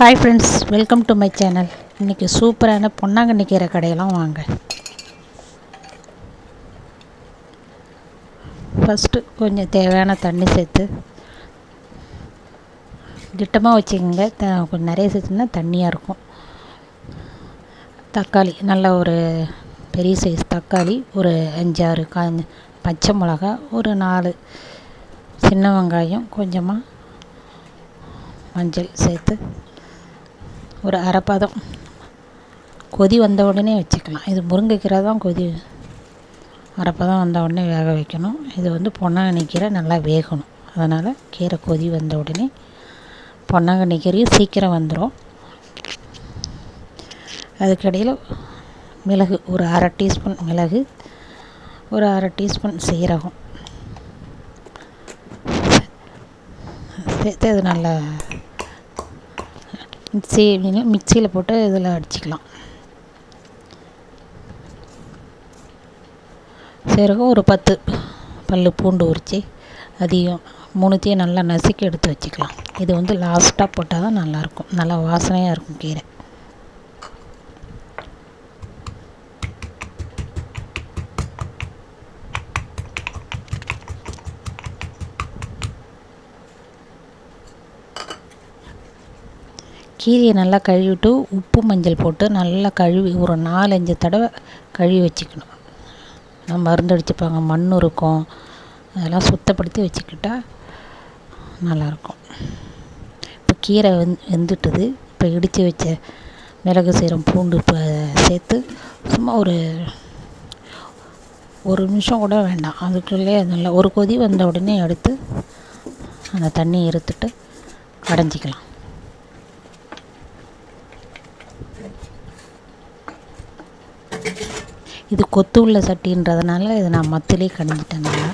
Hi friends welcome to my channel இன்றைக்கி சூப்பரான பொன்னாங்கண்ணி கீரை கடையெல்லாம் வாங்க. ஃபஸ்ட்டு கொஞ்சம் தேவையான தண்ணி சேர்த்து திட்டமாக வச்சுக்கோங்க. த கொஞ்சம் நிறைய சேர்த்துனா தண்ணியாக இருக்கும். தக்காளி நல்ல ஒரு பெரிய சைஸ் தக்காளி ஒரு அஞ்சாறு காஞ்ச பச்சை மிளகா ஒரு நாலு சின்ன வெங்காயம் கொஞ்சமாக மஞ்சள் சேர்த்து ஒரு அரைப்பதம். கொதி வந்த உடனே வச்சுக்கலாம். இது முருங்கைக்கீரை தான் கொதி அரைப்பதம் வந்த உடனே வேக வைக்கணும். இது வந்து பொன்னாங்கண்ணி கீரை நல்லா வேகணும். அதனால் கீரை கொதி வந்த உடனே பொன்னாங்கண்ணி கீரையும் சீக்கிரம் வந்துடும் அதுக்கடையில் மிளகு ஒரு அரை டீஸ்பூன் மிளகு ஒரு அரை டீஸ்பூன் சீரகம். சேர்த்து அது நல்லா மிக்சி மிக்சியில் போட்டு இதில் அடிச்சுக்கலாம். சீரகம் ஒரு பத்து. பல் பூண்டு உரித்து அதிகம் மூணுத்தையும் நல்லா நசுக்கி எடுத்து வச்சுக்கலாம். இது வந்து லாஸ்ட்டாக போட்டால் தான் நல்லாயிருக்கும். நல்லா வாசனையாக இருக்கும் கீரை. கீரையை நல்லா கழுவிட்டு உப்பு மஞ்சள் போட்டு நல்லா கழுவி ஒரு நாலஞ்சு தடவை கழுவி வச்சுக்கணும். நம்ம மருந்து அடிச்சுப்பாங்க மண் இருக்கும். அதெல்லாம் சுத்தப்படுத்தி வச்சுக்கிட்டா நல்லாயிருக்கும். இப்போ கீரை வெந் வெந்துட்டுது. இப்போ இடித்து வச்ச மிளகு சீரம் பூண்டு இப்போ சேர்த்து சும்மா ஒரு ஒரு நிமிஷம் கூட வேண்டாம். அதுக்குள்ளே நல்லா ஒரு கொதி வந்த உடனே எடுத்து அந்த தண்ணியை இருத்துட்டு அடைஞ்சிக்கலாம். இது கொத்து உள்ள சட்டின்றதுனால இதை நான் மத்திலே கணிஞ்சிட்டேன் நல்லா.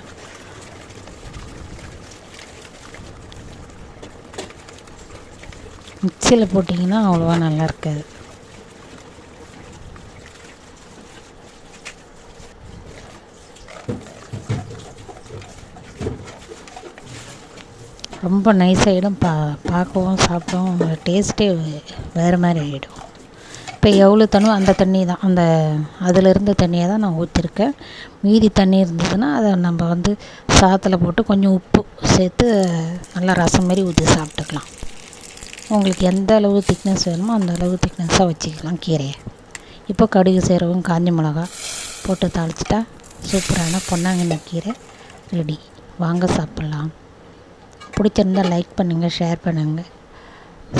மிக்சியில் போட்டிங்கன்னா அவ்வளோவா நல்லா இருக்காது. ரொம்ப நைஸாகிடும் பா பார்க்கவும் சாப்பிடவும் டேஸ்ட்டே வேறு மாதிரி ஆகிடும் இப்போ எவ்வளோ தண்ணியோ அந்த தண்ணி தான். அந்த அதில் இருந்த தண்ணியை தான் நான் ஊற்றிருக்கேன் மீதி தண்ணி இருந்ததுன்னா அதை நம்ம வந்து சாதத்தில் போட்டு கொஞ்சம் உப்பு சேர்த்து நல்லா ரசம் மாரி ஊற்றி சாப்பிட்டுக்கலாம். உங்களுக்கு எந்த அளவு திக்னஸ் வேணுமோ அந்த அளவு திக்னஸாக வச்சுக்கலாம் கீரையை. இப்போ கடுகு சீரகம் காஞ்ச மிளகா போட்டு தாளிச்சிட்டா சூப்பரான பொன்னாங்கண்ணி கீரை ரெடி வாங்க சாப்பிட்லாம். பிடிச்சிருந்தால் லைக் பண்ணுங்கள் ஷேர் பண்ணுங்கள்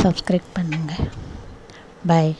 சப்ஸ்கிரைப் பண்ணுங்கள் பாய்